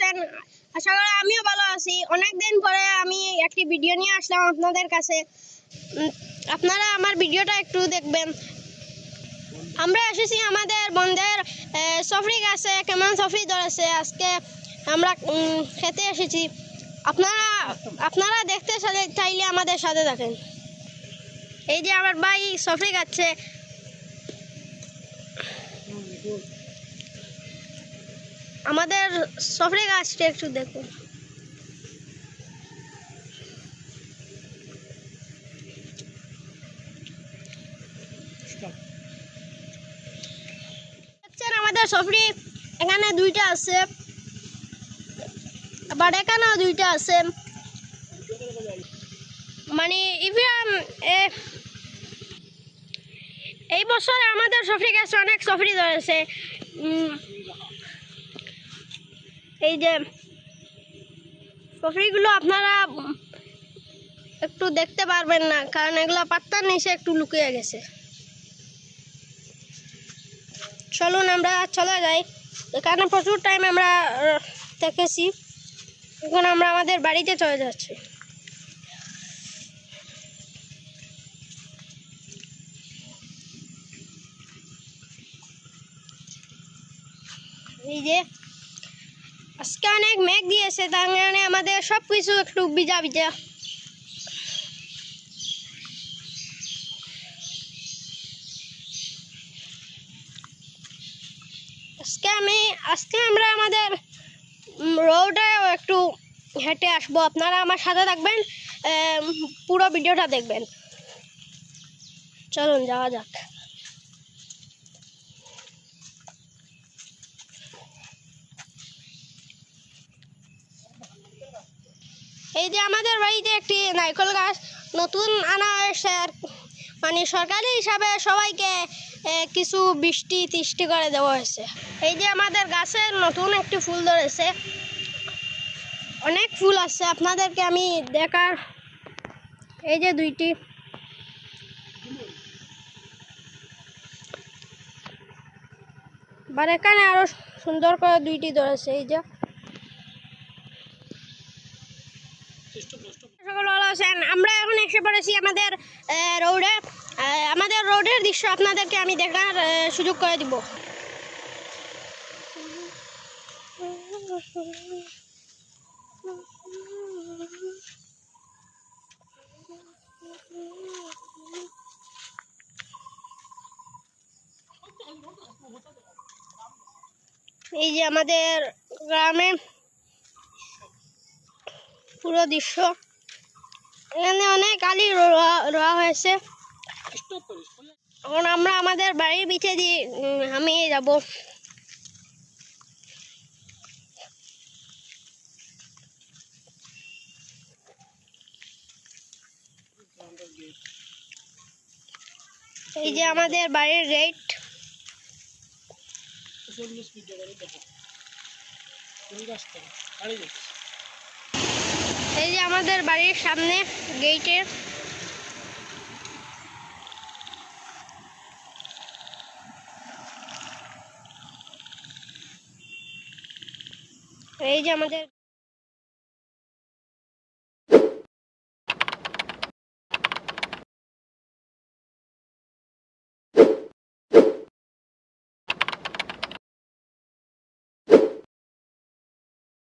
আছেন আশা করি আমিও ভালো আছি। অনেক দিন পরে আমি একটি ভিডিও নিয়ে আসলাম আপনাদের কাছে। আপনারা আমার ভিডিওটা একটু দেখবেন। আমরা এসেছি আমাদের বন্ধের সফরি গাছে। কেমন সফরি ধরেছে? আজকে আমরা খেতে এসেছি। আপনারা আপনারা দেখতে সাথে- চাইলে আমাদের সাথে থাকেন। এই যে আমার ভাই সফরি গাচ্ছে আমাদের সফরে গাছটা একটু দেখুন আমাদের সফরি এখানে দুইটা আছে। আবার এখানেও দুইটা আছে। মানে ইভিয়ান এই বছরে আমাদের সফরি গাছে অনেক সফরি ধরেছে। এই যে সফরিগুলো আপনারা একটু দেখতে পারবেন না, কারণ এগুলো পাত্তার নিচে একটু লুকিয়ে গেছে। চলুন আমরা চলে যাই। এখানে প্রচুর টাইম আমরা দেখেছি। এখন আমরা আমাদের বাড়িতে চলে যাচ্ছি। এই যে আজকে অনেক মেঘ দিয়েছে, তার কারণে আমাদের সব কিছু একটু ভিজা ভিজা আজকে আমি, আজকে আমরা আমাদের রোডে একটু হেঁটে আসব। আপনারা আমার সাথে থাকবেন পুরো ভিডিওটা দেখবেন। চলুন, যাওয়া যাক। এই যে আমাদের বাড়িতে একটি নারকেল গাছ নতুন আনা হয়েছে আর মানে সরকারি হিসাবে সবাইকে কিছু বৃষ্টি তৃষ্টি করে দেওয়া হয়েছে। এই যে আমাদের গাছের নতুন একটি ফুল ধরেছে। অনেক ফুল আছে, আপনাদেরকে আমি দেখার। এই যে দুইটি। আবার এখানে আরও সুন্দর করে দুইটি ধরেছে, এই যে। আমরা এখন এসে পড়েছি আমাদের রোডে। আমাদের রোডের দৃশ্য আপনাদেরকে আমি দেখার সুযোগ করে দিব। এই যে আমাদের গ্রামে পুরো দৃশ্য। এখানে অনেক আলি রোয়া হয়েছে। এখন আমরা আমাদের বাড়ির পিছে দিয়ে আমি যাব। এই যে আমাদের বাড়ির গেট এই যে আমাদের বাড়ির সামনে গেইটে। এই যে আমাদের